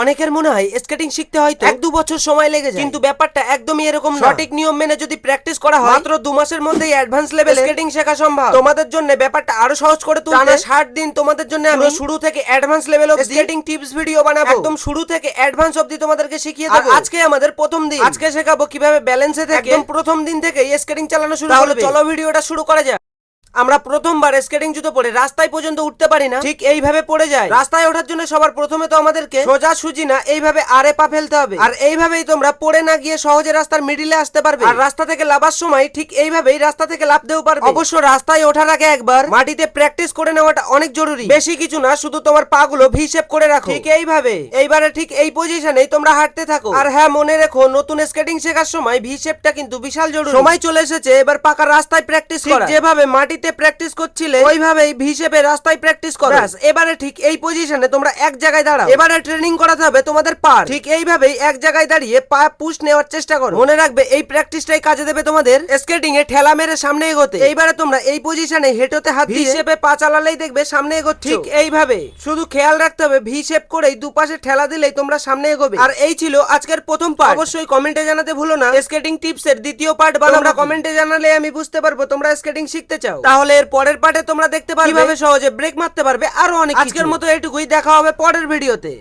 অনেকের মনে হয় স্কেটিং শিখতে হয়তো এক দু বছর সময় লেগে যায়। কিন্তু ব্যাপারটা একদমই এরকম না। সঠিক নিয়ম মেনে যদি প্র্যাকটিস করা হয় মাত্র দু মাসের মধ্যেই অ্যাডভান্স লেভেল স্কেটিং শেখা সম্ভব। তোমাদের জন্য ব্যাপারটা আরও সহজ করে তুলতে টানা 60 দিন তোমাদের জন্য আমি শুরু থেকে advance level of skating tips video বানাবো। একদম শুরু থেকে অ্যাডভান্স অবধি তোমাদেরকে শিখিয়ে দেবো। আজকে আমাদের প্রথম দিন। আজকে শেখাবো কীভাবে ব্যালেন্সে থেকে। একদম প্রথম দিন থেকে স্কেটিং চালানো শুরু করবে। চলো ভিডিওটা শুরু করা যাক। আমরা প্রথমবার স্কেটিং জুতো পরে রাস্তায় পর্যন্ত উঠতে পারি না। ঠিক এইভাবে পড়ে যায়। রাস্তায় ওঠার জন্য সবার প্রথমে তো আমাদেরকে সোজা সুজি না এইভাবে আরে পা ফেলতে হবে। আর এইভাবেই তোমরা পড়ে না গিয়ে সহজে রাস্তার মিডিলে আসতে পারবে। আর রাস্তা থেকে লাভার সময় ঠিক এইভাবেই রাস্তা থেকে লাভতেও পারবে। অবশ্য রাস্তায় ওঠার আগে একবার মাটিতে প্র্যাকটিস করে নেওয়াটা অনেক জরুরি। বেশি কিছু না শুধু তোমার পা গুলো ভি শেপ করে রাখো। ঠিক এইভাবে। এইবারে ঠিক এই পজিশনেই তোমরা হাঁটতে থাকো। আর হ্যাঁ মনে রেখো নতুন স্কেটিং শেখার সময় ভি শেপটা কিন্তু বিশাল জরুরি। সময় চলে এসেছে এবার পাকা রাস্তায় প্র্যাকটিস করা। যেভাবে মাটিতে প্র্যাকটিস করছিলে ওইভাবেই ভি শেপে রাস্তায় প্র্যাকটিস করো। ব্যাস, এবারে ঠিক এই পজিশনে তোমরা এক জায়গায় দাঁড়াও। এবারে ট্রেনিং করাতে হবে তোমাদের পা ঠিক এইভাবেই এক জায়গায় দাঁড়িয়ে পা পুশ নেওয়ার চেষ্টা করো। মনে রাখবে এই প্র্যাকটিসটাই কাজে দেবে তোমাদের। স্কেটিং এ ঠেলা মেরে সামনে এগোতে। এইবারে তোমরা এই পজিশনে হেঁটোতে হাত ভি শেপে পা চালালেই দেখবে সামনে এগোচ্ছ। ঠিক এইভাবে শুধু খেয়াল রাখতে হবে ভি শেপ করেই দুপাশে ঠেলা দিলেই তোমরা সামনে এগোবে। আর এই ছিল আজকের প্রথম পার্ট অবশ্যই কমেন্টে জানাতে ভুলো না। স্কেটিং টিপস এর দ্বিতীয় পার্ট বানাবো। তোমরা কমেন্টে জানালে আমি বুঝতে পারব তোমরা স্কেটিং শিখতে চাও। তাহলে এর পরের পার্টে তোমরা দেখতে পারবে কীভাবে সহজে ব্রেক মারতে পারবে? আরও অনেক আজকের মতো এটুকুই দেখা হবে পরের ভিডিওতে